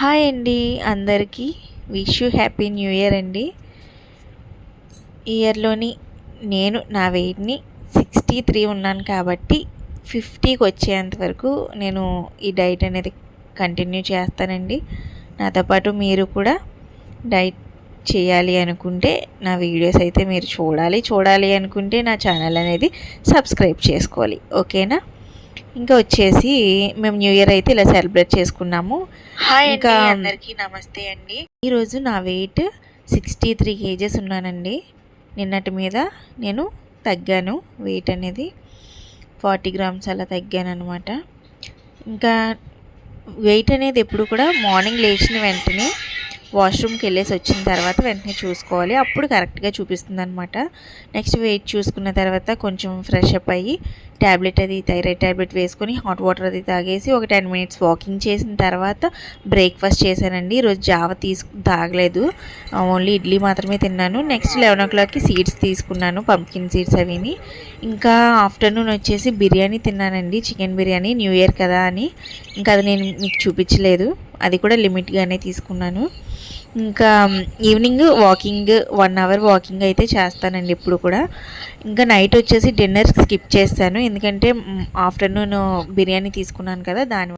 Hi అండి అందరికీ. Wish you happy new year అండి. ఇయర్లోని నేను నా వెయిట్ని సిక్స్టీ త్రీ ఉన్నాను కాబట్టి ఫిఫ్టీకి వచ్చేంత వరకు నేను ఈ డైట్ అనేది కంటిన్యూ చేస్తానండి. నాతో పాటు మీరు కూడా డైట్ చేయాలి అనుకుంటే నా వీడియోస్ అయితే మీరు చూడాలి. చూడాలి అనుకుంటే నా ఛానల్ అనేది సబ్స్క్రైబ్ చేసుకోవాలి. ఓకేనా? ఇంకా వచ్చేసి మేము న్యూ ఇయర్ అయితే ఇలా సెలబ్రేట్ చేసుకున్నాము. హాయ్ ఇంకా అందరికీ నమస్తే అండి. ఈరోజు నా వెయిట్ సిక్స్టీ త్రీ కేజెస్ ఉన్నానండి. నిన్నటి మీద నేను తగ్గాను. వెయిట్ అనేది ఫార్టీ గ్రామ్స్ అలా తగ్గాను అనమాట ఇంకా వెయిట్ అనేది ఎప్పుడు కూడా మార్నింగ్ లేచిన వెంటనే వాష్రూమ్కి వెళ్ళేసి వచ్చిన తర్వాత వెంటనే చూసుకోవాలి. అప్పుడు కరెక్ట్గా చూపిస్తుంది అనమాట నెక్స్ట్ వెయిట్ చూసుకున్న తర్వాత కొంచెం ఫ్రెష్ అప్ అయ్యి ట్యాబ్లెట్ అది థైరాయిడ్ ట్యాబ్లెట్ వేసుకొని హాట్ వాటర్ అది తాగేసి ఒక టెన్ మినిట్స్ వాకింగ్ చేసిన తర్వాత బ్రేక్ఫాస్ట్ చేశానండి. ఈరోజు జావ తీసుకు తాగలేదు. ఓన్లీ ఇడ్లీ మాత్రమే తిన్నాను. నెక్స్ట్ లెవెన్ ఓ క్లాక్కి సీడ్స్ తీసుకున్నాను. పంకిన్ సీడ్స్ అవిని. ఇంకా ఆఫ్టర్నూన్ వచ్చేసి బిర్యానీ తిన్నానండి. చికెన్ బిర్యానీ న్యూ ఇయర్ కదా అని. ఇంకా అది నేను మీకు చూపించలేదు. అది కూడా లిమిట్గానే తీసుకున్నాను. ఇంకా evening walking one hour walking అయితే చేస్తానండి ఇప్పుడు కూడా. ఇంకా నైట్ వచ్చేసి డిన్నర్ స్కిప్ చేస్తాను. ఎందుకంటే ఆఫ్టర్నూన్ బిర్యానీ తీసుకున్నాను కదా దాని